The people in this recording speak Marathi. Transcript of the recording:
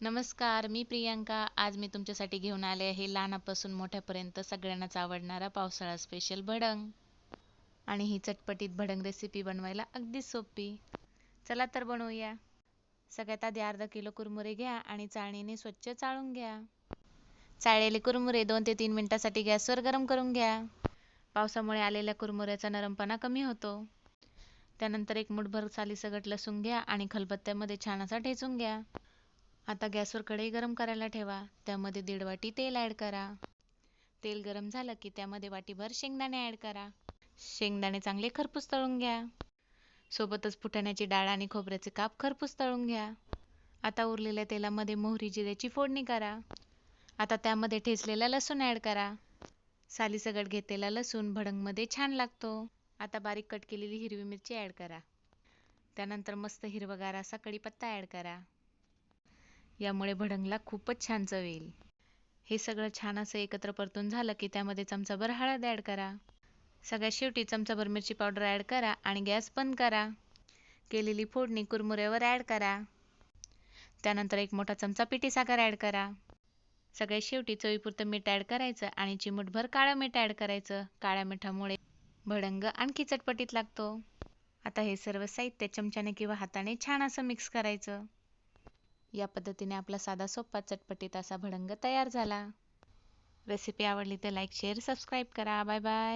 नमस्कार मी प्रियांका. आज मी तुमच्यासाठी घेऊन आले आहे लहानापासून मोठ्यापर्यंत सगळ्यांनाच आवडणारा पावसाळा स्पेशल भडंग. आणि ही चटपटीत भडंग रेसिपी बनवायला अगदी सोपी. चला तर बनवूया. सगळ्यात आधी अर्धा किलो कुरमुरे घ्या आणि चाळणीने स्वच्छ चाळून घ्या. चाळलेले कुरमुरे दोन ते तीन मिनिटासाठी गॅसवर गरम करून घ्या. पावसामुळे आलेल्या कुरमुऱ्याचा नरमपणा कमी होतो. त्यानंतर एक मुठभर सालीसगट लसूण घ्या आणि खलबत्त्यामध्ये छान असा ठेचून घ्या. आता गॅसवर कढई गरम करायला ठेवा. त्यामध्ये दीड वाटी तेल ॲड करा. तेल गरम झालं की त्यामध्ये वाटीभर शेंगदाणे ॲड करा. शेंगदाणे चांगले खरपूस तळून घ्या. सोबतच फुटाण्याची डाळ आणि खोबऱ्याचे काप खरपूस तळून घ्या. आता उरलेल्या तेलामध्ये मोहरी जिऱ्याची फोडणी करा. आता त्यामध्ये ठेचलेला लसूण ॲड करा. सालीसगट घेतलेला लसूण भडंगमध्ये छान लागतो. आता बारीक कट केलेली हिरवी मिरची ॲड करा. त्यानंतर मस्त हिरवगार असा कढीपत्ता ॲड करा. यामुळे भडंगला खूपच छान चव येईल हे सगळं छान असं एकत्र परतून झालं की त्यामध्ये चमचाभर हळद ॲड करा. सगळ्यात शेवटी चमचाभर मिरची पावडर ॲड करा आणि गॅस बंद करा. केलेली फोडणी कुरमुऱ्यावर ॲड करा. त्यानंतर एक मोठा चमचा पिठी साखर ॲड करा. सगळ्यात शेवटी चवीपुरतं मीठ ॲड करायचं आणि चिमूटभर काळं मीठ ॲड करायचं. काळ्या मिठामुळे भडंग आणखी चटपटीत लागतो. आता हे सर्व साहित्य चमच्याने किंवा हाताने छान असं मिक्स करायचं. या पद्धतीने आपला साधा सोपा चटपटीत असा भडंग तयार झाला. रेसिपी आवडली तर लाईक शेअर सबस्क्राईब करा. Bye bye